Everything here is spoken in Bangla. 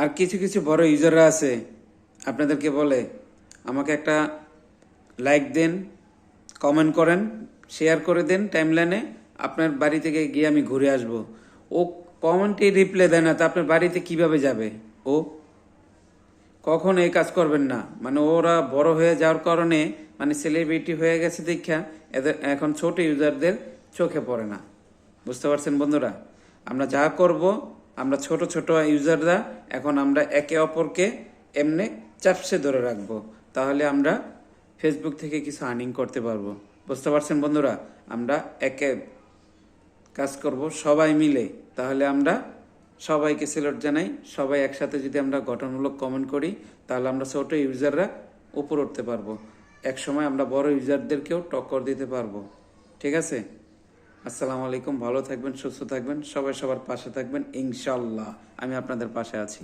আর কিছু কিছু বড় ইউজাররা আছে, আপনাদেরকে বলে, আমাকে একটা লাইক দেন কমেন্ট করেন শেয়ার করে দেন টাইমলাইনে আপনার বাড়ি থেকে গিয়ে আমি ঘুরে আসব। ও কমেন্টে রিপ্লাই দেয় না, তা আপনার বাড়িতে কীভাবে যাবে? ও কখন এই কাজ করবেন না। মানে ওরা বড় হয়ে যাওয়ার কারণে মানে সেলিব্রিটি হয়ে গেছে দেখা, এদের এখন ছোট ইউজারদের চোখে পড়ে না। বুঝতে পারছেন বন্ধুরা? আমরা যা করব আমরা ছোট ছোট ইউজাররা, এখন আমরা একে অপরকে এমনি চাপসে ধরে রাখব। তাহলে আমরা ফেসবুক থেকে কিছু আর্নিং করতে পারব। বুঝতে পারছেন বন্ধুরা? আমরা একে কাজ করব সবাই মিলে। তাহলে আমরা সবাইকে সিলেক্ট জানাই। সবাই একসাথে যদি আমরা গঠনমূলক কমেন্ট করি, তাহলে আমরা ছোট ইউজাররা উপর উঠতে পারব। এক সময় আমরা বড় ইউজারদেরকেও টক্কর দিতে পারব। ঠিক আছে? আসসালামু আলাইকুম, ভালো থাকবেন, সুস্থ থাকবেন, সবাই সবার পাশে থাকবেন ইনশাল্লাহ আমি আপনাদের পাশে আছি।